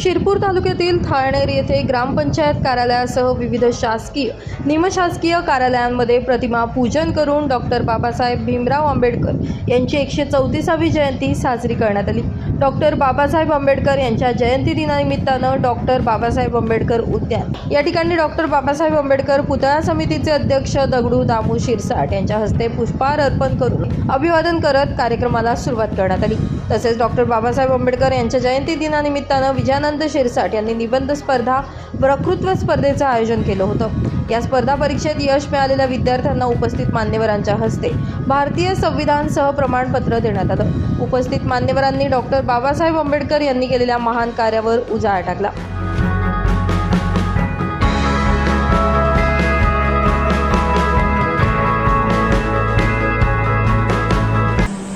शिरपूर तालुक्यातील थाळनेर येथे ग्रामपंचायत कार्यालयासह विविध शासकीय निमशासकीय कार्यालयांमध्ये प्रतिमा पूजन करून डॉक्टर बाबासाहेब भीमराव आंबेडकर यांची एकशे चौतीसावी जयंती साजरी करण्यात आली. डॉक्टर बाबासाहेब आंबेडकर यांच्या जयंती दिनानिमित्तानं डॉक्टर बाबासाहेब आंबेडकर उद्यान. या ठिकाणी डॉक्टर बाबासाहेब आंबेडकर पुतळा समितीचे अध्यक्ष दगडू दामू शिरसाट यांच्या हस्ते पुष्पहार अर्पण करून अभिवादन करत कार्यक्रमाला सुरुवात करण्यात आली. तसेच डॉक्टर बाबासाहेब आंबेडकर यांच्या जयंती दिनानिमित्तानं विजयानंद शिरसाट यांनी निबंध स्पर्धा वक्तृत्व स्पर्धेचं आयोजन केलं होतं. या स्पर्धा परीक्षेत यश मिळालेल्या विद्यार्थ्यांना उपस्थित मान्यवरांच्या हस्ते भारतीय संविधानसह प्रमाणपत्र देण्यात आलं. उपस्थित मान्यवरांनी डॉक्टर बाबासाहेब आंबेडकर यांनी केलेल्या महान कार्यावर उजाळा टाकला.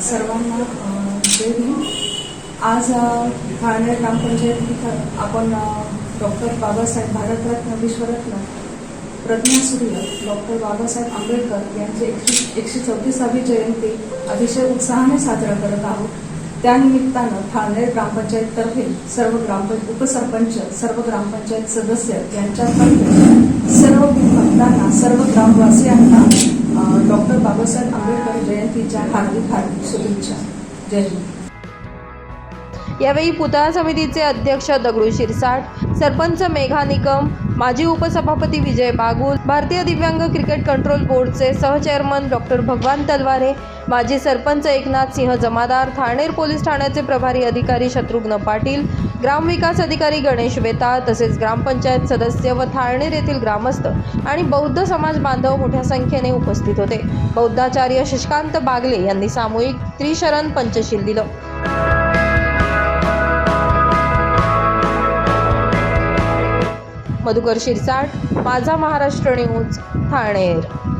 सर्वांना जय भीम आज ठाणेर ठाणे ग्रामपंचायत इथं आपण डॉक्टर बाबासाहेब भारतरत्न विश्वरत्न प्रज्ञा सूर्य डॉक्टर बाबासाहेब आंबेडकर यांची एकशे एकशे चौतीसावी जयंती अतिशय उत्साहाने साजरा करत आहोत. त्यानिमित्तानं ठाणे ग्रामपंचायततर्फे सर्व ग्रामपंच उपसरपंच सर्व ग्रामपंचायत सदस्य यांच्यातर्फे सर्व भक्तांना सर्व ग्रामवासियांना डॉक्टर बाबासाहेब आंबेडकर जयंतीच्या हार्दिक हार्दिक शुभेच्छा. जय हिंद. यावेळी पुतळा समितीचे अध्यक्ष दगडू शिरसाट सरपंच मेघा निकम माजी उपसभापती विजय बागुल भारतीय दिव्यांग क्रिकेट कंट्रोल बोर्डचे सहचेअरमन डॉक्टर भगवान तलवारे माजी सरपंच एकनाथ सिंह जमादार थाणेर पोलीस ठाण्याचे प्रभारी अधिकारी शत्रुघ्न पाटील ग्रामविकास अधिकारी गणेश वेताळ तसेच ग्रामपंचायत सदस्य व थाळनेर येथील ग्रामस्थ आणि बौद्ध समाज बांधव मोठ्या संख्येने उपस्थित होते. बौद्धाचार्य शशिकांत बागले यांनी सामूहिक त्रिशरण पंचशील दिलं. मधुकर शिरसाट माझा महाराष्ट्र न्यूज ठाणेर.